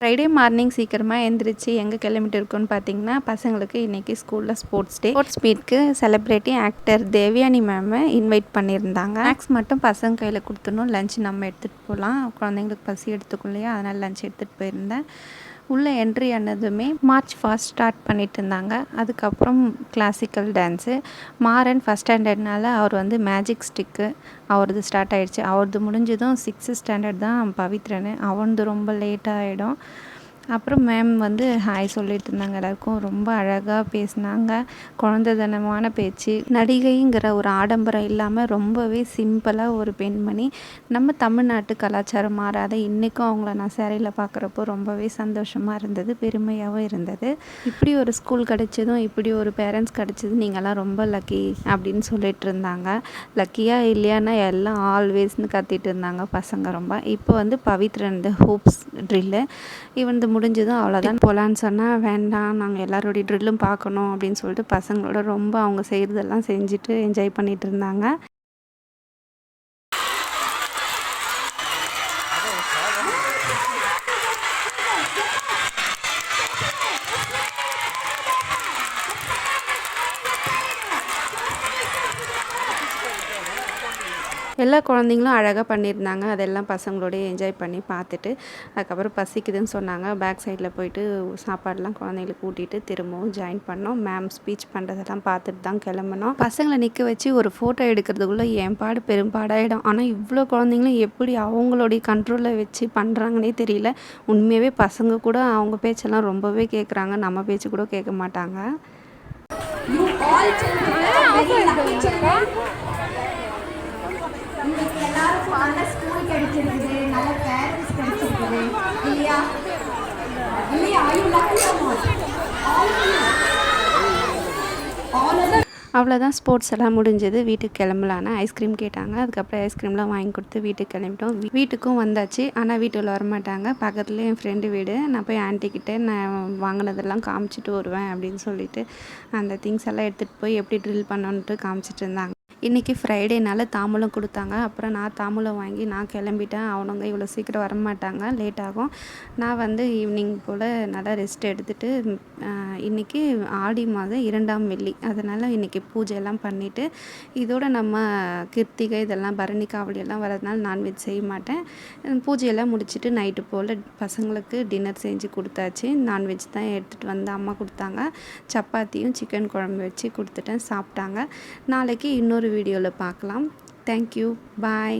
Friday morning சீக்கிரமாக எழுந்திரிச்சு எங்கே கிளம்பிட்டு இருக்கோன்னு பார்த்தீங்கன்னா பசங்களுக்கு இன்றைக்கி ஸ்கூலில் ஸ்போர்ட்ஸ் டே ஸ்போர்ட்ஸ் மீட்க்கு செலிப்ரிட்டி ஆக்டர் தேவியானி மேமை இன்வைட் பண்ணியிருந்தாங்க. ஸ்நாக்ஸ் மட்டும் பசங்க கையில் கொடுத்துணும் லஞ்ச் நம்ம எடுத்துகிட்டு போகலாம் குழந்தைங்களுக்கு பசி எடுத்துக்கும் இல்லையா? அதனால் லஞ்ச் எடுத்துகிட்டு போயிருந்தேன். உள்ளே என்ட்ரி ஆனதுமே மார்ச் ஃபாஸ்ட் ஸ்டார்ட் பண்ணிட்டு இருந்தாங்க. அதுக்கப்புறம் கிளாசிக்கல் டான்ஸு மாறன் ஃபஸ்ட் ஸ்டாண்டர்ட்னால அவர் வந்து மேஜிக் ஸ்டிக்கு அவரது ஸ்டார்ட் ஆயிடுச்சு. அவரது முடிஞ்சதும் சிக்ஸ்த்து ஸ்டாண்டர்ட் தான் பவித்ரன். அவனது ரொம்ப லேட்டாக ஆகிடும் அப்புறம் மேம் வந்து ஹாய் சொல்லிட்டு இருந்தாங்க. எல்லாருக்கும் ரொம்ப அழகாக பேசினாங்க. குழந்தைத்தனமான பேச்சு நடிகைங்கிற ஒரு ஆடம்பரம் இல்லாமல் ரொம்பவே சிம்பிளாக ஒரு பெண்மணி. நம்ம தமிழ்நாட்டு கலாச்சாரம் மாறாத இன்றைக்கும் அவங்கள நான் சேரையில் பார்க்குறப்போ ரொம்பவே சந்தோஷமாக இருந்தது பெருமையாகவும் இருந்தது. இப்படி ஒரு ஸ்கூல் கிடச்சதும் இப்படி ஒரு பேரண்ட்ஸ் கிடச்சது நீங்களாம் ரொம்ப லக்கி அப்படின்னு சொல்லிட்டு இருந்தாங்க. லக்கியாக இல்லையானா எல்லாம் ஆல்வேஸ்னு கத்திட்டு இருந்தாங்க பசங்க ரொம்ப. இப்போ வந்து பவித்ரன் ஹூப்ஸ் ட்ரில்லு இவன் முடிஞ்சதும் அவ்வளோதான். போகலான்னு சொன்னால் வேண்டாம் நாங்கள் எல்லாரோடைய ட்ரில்லும் பார்க்கணும் அப்படின்னு சொல்லிட்டு பசங்களோட ரொம்ப அவங்க செய்கிறதெல்லாம் செஞ்சுட்டு என்ஜாய் பண்ணிகிட்டு இருந்தாங்க. எல்லா குழந்தைங்களும் அழகாக பண்ணியிருந்தாங்க. அதெல்லாம் பசங்களோடய என்ஜாய் பண்ணி பார்த்துட்டு அதுக்கப்புறம் பசிக்குதுன்னு சொன்னாங்க. பேக் சைடில் போயிட்டு சாப்பாடெலாம் குழந்தைங்களுக்கு கூட்டிகிட்டு திரும்பவும் ஜாயின் பண்ணோம். மேம் ஸ்பீச் பண்ணுறதெல்லாம் பார்த்துட்டு தான் கிளம்புனோம். பசங்களை நிற்க வச்சு ஒரு ஃபோட்டோ எடுக்கிறதுக்குள்ளே என் பாடு பெரும்பாடாயிடும் ஆனால் இவ்வளோ குழந்தைங்களும் எப்படி அவங்களுடைய கண்ட்ரோலில் வச்சு பண்ணுறாங்கன்னே தெரியல. உண்மையாகவே பசங்க கூட அவங்க பேச்செல்லாம் ரொம்பவே கேட்குறாங்க நம்ம பேச்சு கூட கேட்க மாட்டாங்க. இன்னைக்கு எல்லாருக்கும் நல்ல ஸ்கூல் கிடைச்சிருக்குது நல்ல பேரண்ட்ஸ் கிடைச்சிருக்குது இல்லையா? இல்லையா? ஐயோ you அவ்வளோதான் ஸ்போர்ட்ஸ் எல்லாம் முடிஞ்சது. வீட்டுக்கு கிளம்பலான்னு ஐஸ்கிரீம் கேட்டாங்க. அதுக்கப்புறம் ஐஸ்கிரீம்லாம் வாங்கி கொடுத்து வீட்டுக்கு கிளம்பிட்டோம். வீட்டுக்கும் வந்தாச்சு. ஆனால் வீட்டில் வரமாட்டாங்க. பக்கத்துலேயே என் ஃப்ரெண்டு வீடு. நான் போய் ஆன்ட்டிக்கிட்ட நான் வாங்கினதெல்லாம் காமிச்சிட்டு வருவேன் அப்படின்னு சொல்லிட்டு அந்த திங்ஸ் எல்லாம் எடுத்துகிட்டு போய் எப்படி ட்ரில் பண்ணணுன்ட்டு காமிச்சிட்டு இருந்தாங்க. இன்றைக்கி ஃப்ரைடேனால தாம்பூலம் கொடுத்தாங்க. அப்புறம் நான் தாம்பூலம் வாங்கி நான் கிளம்பிட்டேன். அவனுங்க இவ்வளோ சீக்கிரம் வரமாட்டாங்க. லேட் ஆகும். நான் வந்து ஈவினிங் போல் நல்லா ரெஸ்ட் எடுத்துகிட்டு இன்றைக்கி ஆடி மாதம் இரண்டாம் வெள்ளி. அதனால் இன்றைக்கி பூஜையெல்லாம் பண்ணிவிட்டு இதோட நம்ம கிருத்திகை இதெல்லாம் பரணி காவடி எல்லாம் வரதுனால நான்வெஜ் செய்ய மாட்டேன். பூஜையெல்லாம் முடிச்சுட்டு நைட்டு போல் பசங்களுக்கு டின்னர் செஞ்சு கொடுத்தாச்சு. நான்வெஜ் தான் எடுத்துகிட்டு வந்து அம்மா கொடுத்தாங்க. சப்பாத்தியும் சிக்கன் குழம்பு வச்சு கொடுத்துட்டேன். சாப்பிட்டாங்க. நாளைக்கு இன்னொரு இன்னொரு வீடியோவில் பார்க்கலாம். Thank you bye